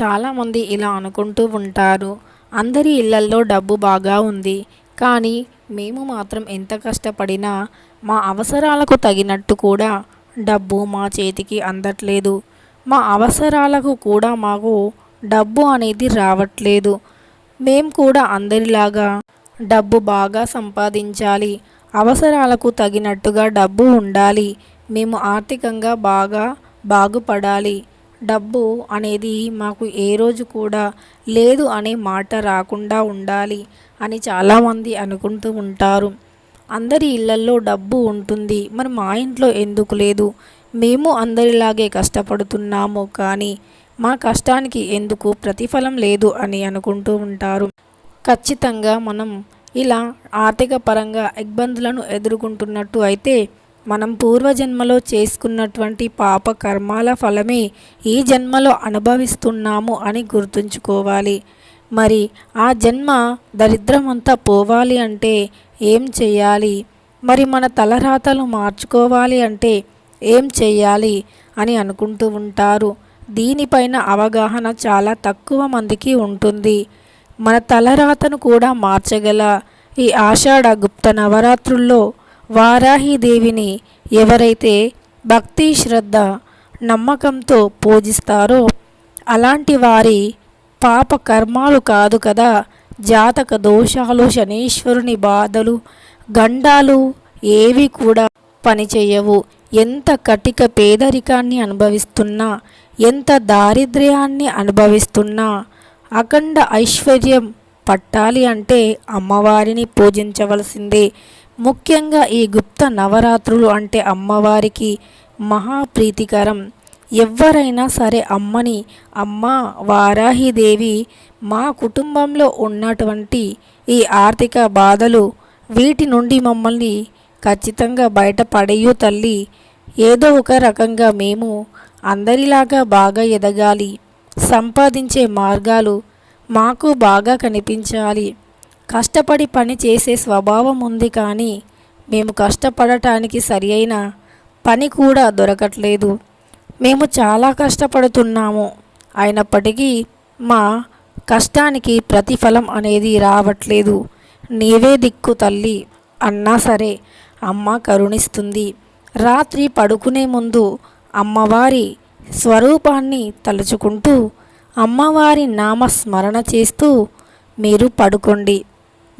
చాలామంది ఇలా అనుకుంటూ ఉంటారు. అందరి ఇళ్ళల్లో డబ్బు బాగా ఉంది. కానీ మేము మాత్రం ఎంత కష్టపడినా మా అవసరాలకు తగినట్టు కూడా డబ్బు మా చేతికి అందట్లేదు. మా అవసరాలకు కూడా మాకు డబ్బు అనేది రావట్లేదు. మేం కూడా అందరిలాగా డబ్బు బాగా సంపాదించాలి. అవసరాలకు తగినట్టుగా డబ్బు ఉండాలి. మేము ఆర్థికంగా బాగా బాగుపడాలి. డబ్బు అనేది మాకు ఏ రోజు కూడా లేదు అనే మాట రాకుండా ఉండాలి అని చాలామంది అనుకుంటూ ఉంటారు. అందరి ఇళ్ళల్లో డబ్బు ఉంటుంది. మరి మా ఇంట్లో ఎందుకు లేదు? మేము అందరిలాగే కష్టపడుతున్నాము కానీ మా కష్టానికి ఎందుకు ప్రతిఫలం లేదు అని అనుకుంటూ ఉంటారు. ఖచ్చితంగా మనం ఇలా ఆర్థిక పరంగా ఇబ్బందులను ఎదుర్కొంటున్నట్టు అయితే మనం పూర్వజన్మలో చేసుకున్నటువంటి పాప కర్మాల ఫలమే ఈ జన్మలో అనుభవిస్తున్నాము అని గుర్తుంచుకోవాలి. మరి ఆ జన్మ దరిద్రమంతా పోవాలి అంటే ఏం చేయాలి? మరి మన తలరాతలు మార్చుకోవాలి అంటే ఏం చేయాలి అని అనుకుంటూ ఉంటారు. దీనిపైన అవగాహన చాలా తక్కువ మందికి ఉంటుంది. మన తలరాతను కూడా మార్చగల ఈ ఆషాఢ గుప్త నవరాత్రుల్లో వారాహిదేవిని ఎవరైతే భక్తి శ్రద్ధ నమ్మకంతో పూజిస్తారో అలాంటి వారి పాప కర్మాలు కాదు కదా. జాతక దోషాలు శనీశ్వరుని బాధలు గండాలు ఏవి కూడా పనిచేయవు. ఎంత కటిక పేదరికాన్ని అనుభవిస్తున్నా ఎంత దారిద్ర్యాన్ని అనుభవిస్తున్నా అఖండ ఐశ్వర్యం పట్టాలి అంటే అమ్మవారిని పూజించవలసిందే. ముఖ్యంగా ఈ గుప్త నవరాత్రులు అంటే అమ్మవారికి మహాప్రీతికరం. ఎవరైనా సరే అమ్మని అమ్మ వారాహిదేవి మా కుటుంబంలో ఉన్నటువంటి ఈ ఆర్థిక బాధలు వీటి నుండి మమ్మల్ని ఖచ్చితంగా బయటపడేయు తల్లి. ఏదో ఒక రకంగా మేము అందరిలాగా బాగా ఎదగాలి. సంపాదించే మార్గాలు మాకు బాగా కనిపించాలి. కష్టపడి పని చేసే స్వభావం ఉంది కానీ మేము కష్టపడటానికి సరి అయిన పని కూడా దొరకట్లేదు. మేము చాలా కష్టపడుతున్నాము. అయినప్పటికీ మా కష్టానికి ప్రతిఫలం అనేది రావట్లేదు. నీవే దిక్కు తల్లి. అన్నా సరే అమ్మ కరుణిస్తుంది. రాత్రి పడుకునే ముందు అమ్మవారి స్వరూపాన్ని తలుచుకుంటూ అమ్మవారి నామస్మరణ చేస్తూ మీరు పడుకోండి.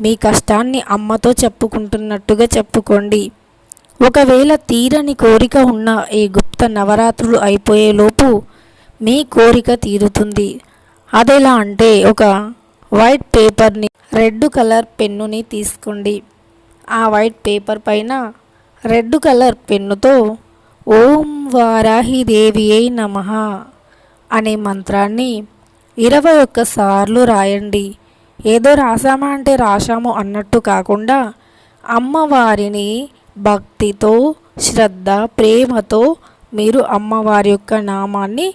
మీ కష్టాన్ని అమ్మతో చెప్పుకుంటున్నట్టుగా చెప్పుకోండి. ఒకవేళ తీరని కోరిక ఉన్న ఈ గుప్త నవరాత్రులు అయిపోయేలోపు మీ కోరిక తీరుతుంది. అదెలా అంటే ఒక వైట్ పేపర్ని రెడ్ కలర్ పెన్నుని తీసుకోండి. ఆ వైట్ పేపర్ పైన రెడ్ కలర్ పెన్నుతో ఓం వారాహిదేవి అయి నమ అనే మంత్రాన్ని ఇరవై ఒక్కసార్లు రాయండి. ఏదో రాసామా అంటే రాశాము అన్నట్టు కాకుండా అమ్మవారిని భక్తితో శ్రద్ధ ప్రేమతో మీరు అమ్మవారి యొక్క నామాన్ని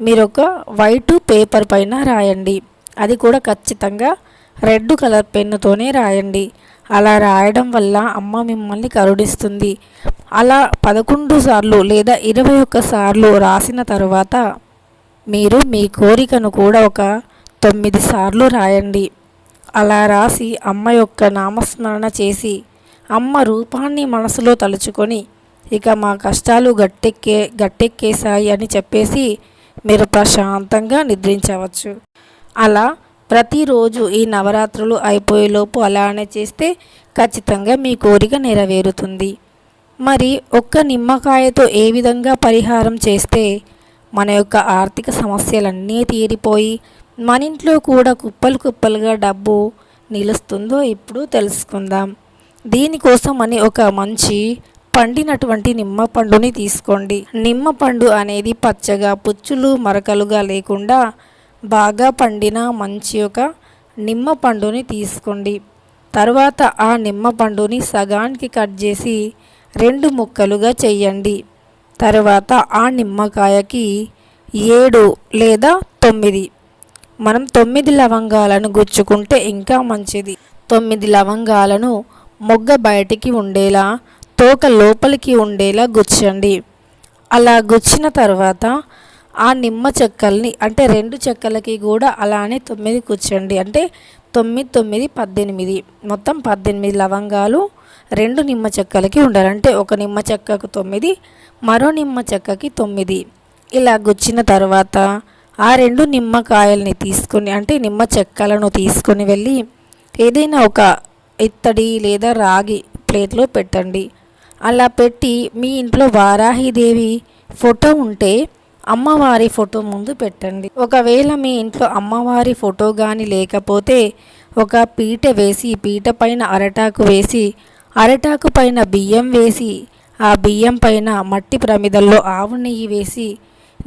మీరు ఒక వైట్ పేపర్ పైన రాయండి. అది కూడా ఖచ్చితంగా రెడ్ కలర్ పెన్నుతోనే రాయండి. అలా రాయడం వల్ల అమ్మ మిమ్మల్ని కరుణిస్తుంది. అలా పదకొండు సార్లు లేదా ఇరవై ఒక్క సార్లు రాసిన తర్వాత మీరు మీ కోరికను కూడా ఒక తొమ్మిది సార్లు రాయండి. అలా రాసి అమ్మ యొక్క నామస్మరణ చేసి అమ్మ రూపాన్ని మనసులో తలుచుకొని ఇక మా కష్టాలు గట్టెక్కే గట్టెక్కేశాయి అని చెప్పేసి మీరు ప్రశాంతంగా నిద్రించవచ్చు. అలా ప్రతిరోజు ఈ నవరాత్రులు అయిపోయేలోపు అలానే చేస్తే ఖచ్చితంగా మీ కోరిక నెరవేరుతుంది. మరి ఒక్క నిమ్మకాయతో ఏ విధంగా పరిహారం చేస్తే మన యొక్క ఆర్థిక సమస్యలన్నీ తీరిపోయి మన ఇంట్లో కూడా కుప్పలు కుప్పలుగా డబ్బు నిలుస్తుందో ఇప్పుడు తెలుసుకుందాం. దీనికోసం అని ఒక మంచి పండినటువంటి నిమ్మ పండుని తీసుకోండి. నిమ్మ పండు అనేది పచ్చగా పుచ్చులు మరకలుగా లేకుండా బాగా పండిన మంచి ఒక నిమ్మ పండుని తీసుకోండి. తర్వాత ఆ నిమ్మ పండుని సగానికి కట్ చేసి రెండు ముక్కలుగా చేయండి. తర్వాత ఆ నిమ్మకాయకి ఏడు లేదా తొమ్మిది. మనం తొమ్మిది లవంగాలను గుచ్చుకుంటే ఇంకా మంచిది. తొమ్మిది లవంగాలను మొగ్గ బయటికి ఉండేలా తోక లోపలికి ఉండేలా గుచ్చండి. అలా గుచ్చిన తర్వాత ఆ నిమ్మ చెక్కల్ని అంటే రెండు చెక్కలకి కూడా అలానే తొమ్మిది కూర్చోండి. అంటే తొమ్మిది తొమ్మిది పద్దెనిమిది. మొత్తం పద్దెనిమిది లవంగాలు రెండు నిమ్మ చెక్కలకి ఉండాలి. అంటే ఒక నిమ్మ చెక్కకు తొమ్మిది మరో నిమ్మ చెక్కకి తొమ్మిది. ఇలా గుచ్చిన తర్వాత ఆ రెండు నిమ్మకాయల్ని తీసుకొని అంటే నిమ్మ చెక్కలను తీసుకొని వెళ్ళి ఏదైనా ఒక ఇత్తడి లేదా రాగి ప్లేట్లో పెట్టండి. అలా పెట్టి మీ ఇంట్లో వారాహిదేవి ఫోటో ఉంటే అమ్మవారి ఫోటో ముందు పెట్టండి. ఒకవేళ మీ ఇంట్లో అమ్మవారి ఫోటో కానీ లేకపోతే ఒక పీట వేసి పీట పైన అరటాకు వేసి అరటాకు పైన బియ్యం వేసి ఆ బియ్యం పైన మట్టి ప్రమిదల్లో ఆవు నెయ్యి వేసి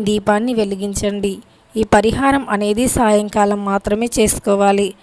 దీపాన్ని వెలిగించండి. ఈ పరిహారం అనేది సాయంకాలం మాత్రమే చేసుకోవాలి.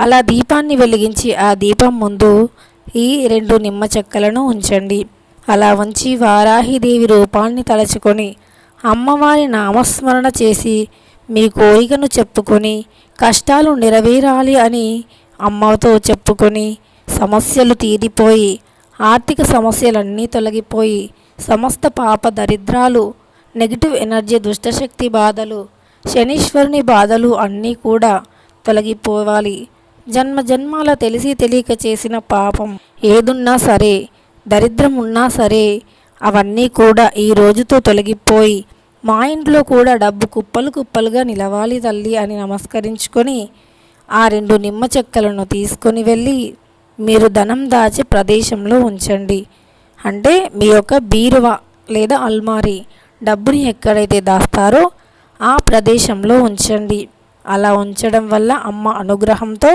అలా దీపాన్ని వెలిగించి ఆ దీపం ముందు ఈ రెండు నిమ్మ చెక్కలను ఉంచండి. అలా ఉంచి వారాహిదేవి రూపాన్ని తలుచుకొని అమ్మవారి నామస్మరణ చేసి మీ కోరికను చెప్పుకొని కష్టాలు నెరవేరాలి అని అమ్మతో చెప్పుకొని సమస్యలు తీరిపోయి ఆర్థిక సమస్యలన్నీ తొలగిపోయి సమస్త పాప దరిద్రాలు నెగిటివ్ ఎనర్జీ దుష్టశక్తి బాధలు శనీశ్వరుని బాధలు అన్నీ కూడా తొలగిపోవాలి. జన్మ జన్మాల తెలిసి తెలియక చేసిన పాపం ఏదున్నా సరే దరిద్రం ఉన్నా సరే అవన్నీ కూడా ఈ రోజుతో తొలగిపోయి మా ఇంట్లో కూడా డబ్బు కుప్పలు కుప్పలుగా నిలవాలి తల్లి అని నమస్కరించుకొని ఆ రెండు నిమ్మ చెక్కలను తీసుకొని వెళ్ళి మీరు ధనం దాచే ప్రదేశంలో ఉంచండి. అంటే మీ యొక్క బీరువా లేదా అల్మారీ డబ్బుని ఎక్కడైతే దాస్తారో ఆ ప్రదేశంలో ఉంచండి. అలా ఉంచడం వల్ల అమ్మ అనుగ్రహంతో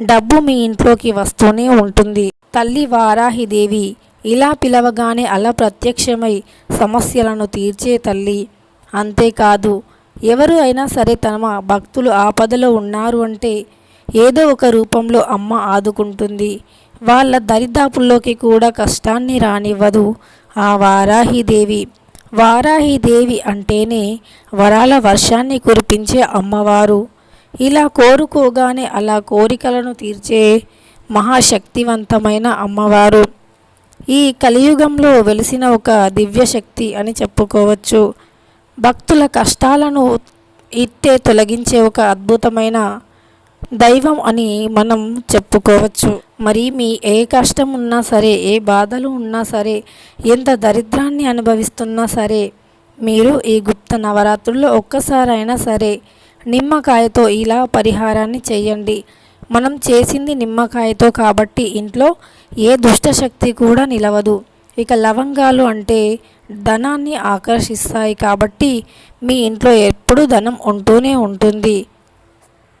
డబ్బు మీ ఇంట్లోకి వస్తూనే ఉంటుంది. తల్లి వారాహిదేవి ఇలా పిలవగానే అలా ప్రత్యక్షమై సమస్యలను తీర్చే తల్లి. అంతేకాదు ఎవరు అయినా సరే తమ భక్తులు ఆపదలో ఉన్నారు అంటే ఏదో ఒక రూపంలో అమ్మ ఆదుకుంటుంది. వాళ్ళ దరిదాపుల్లోకి కూడా కష్టాన్ని రానివ్వదు. ఆ వారాహిదేవి వారాహిదేవి అంటేనే వరాల వర్షాన్ని కురిపించే అమ్మవారు. ఇలా కోరుకోగానే అలా కోరికలను తీర్చే మహాశక్తివంతమైన అమ్మవారు. ఈ కలియుగంలో వెలిసిన ఒక దివ్యశక్తి అని చెప్పుకోవచ్చు. భక్తుల కష్టాలను ఇట్టే తొలగించే ఒక అద్భుతమైన దైవం అని మనం చెప్పుకోవచ్చు. మరి మీ ఏ కష్టం ఉన్నా సరే ఏ బాధలు ఉన్నా సరే ఎంత దరిద్రాన్ని అనుభవిస్తున్నా సరే మీరు ఈ గుప్త నవరాత్రుల్లో ఒక్కసారైనా సరే నిమ్మకాయతో ఇలా పరిహారాన్ని చేయండి. మనం చేసింది నిమ్మకాయతో కాబట్టి ఇంట్లో ఏ దుష్టశక్తి కూడా నిలవదు. ఇక లవంగాలు అంటే ధనాన్ని ఆకర్షిస్తాయి కాబట్టి మీ ఇంట్లో ఎప్పుడూ ధనం ఉంటూనే ఉంటుంది.